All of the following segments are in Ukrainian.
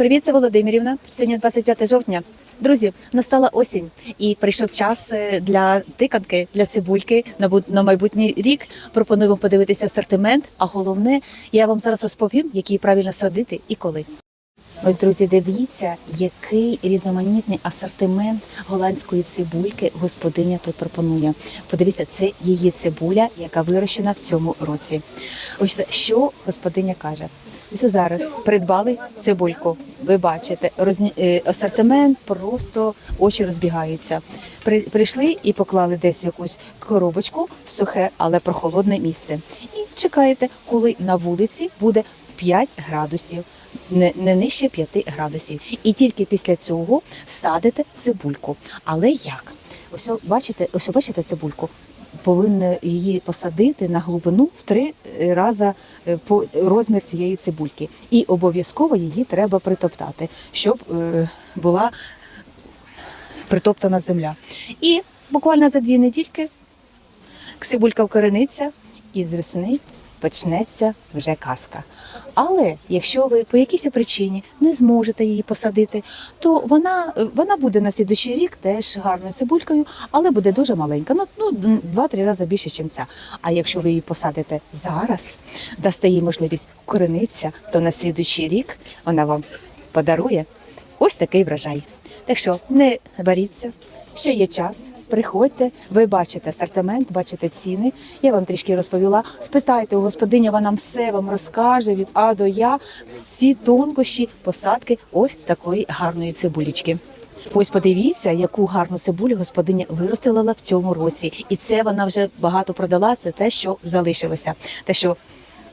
Привіт, це Володимирівна. Сьогодні 25 жовтня. Друзі, настала осінь і прийшов час е, для тиканки, для цибульки на на майбутній рік. Пропоную вам подивитися асортимент. А головне, я вам зараз розповім, які правильно садити і коли. Ось, друзі, дивіться, який різноманітний асортимент голландської цибульки господиня тут пропонує. Подивіться, це її цибуля, яка вирощена в цьому році. Ось що господиня каже. Ось зараз придбали цибульку. Ви бачите, розні... е, асортимент просто очі розбігаються. При... Прийшли і поклали десь якусь коробочку в сухе, але прохолодне місце. І чекаєте, коли на вулиці буде 5 градусів, не, не нижче 5 градусів. І тільки після цього садите цибульку. Але як? Ось бачите, ось бачите цибульку? Повинні її посадити на глибину в три рази е, по розмір цієї цибульки. І обов'язково її треба притоптати, щоб е, була притоптана земля. І буквально за дві недільки цибулька вкорениться і з весни почнеться вже казка. Але якщо ви по якійсь причині не зможете її посадити, то вона, вона буде на слідущий рік теж гарною цибулькою, але буде дуже маленька. Ну, ну два-три рази більше, ніж ця. А якщо ви її посадите зараз, дасте їй можливість вкоренитися, то на слідущий рік вона вам подарує ось такий врожай. Так що не боріться, ще є час. Приходьте, ви бачите асортимент, бачите ціни. Я вам трішки розповіла. Спитайте у господиня, вона все вам розкаже від А до Я, всі тонкощі посадки ось такої гарної цибулечки. Ось подивіться, яку гарну цибулю господиня виростила в цьому році. І це вона вже багато продала. Це те, що залишилося. Те, що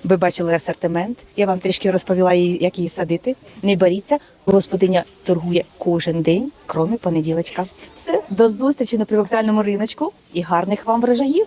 ви бачили асортимент. Я вам трішки розповіла, як її садити. Не боріться, господиня торгує кожен день, крім понеділочка. Все, до зустрічі на привокзальному риночку і гарних вам врожаїв!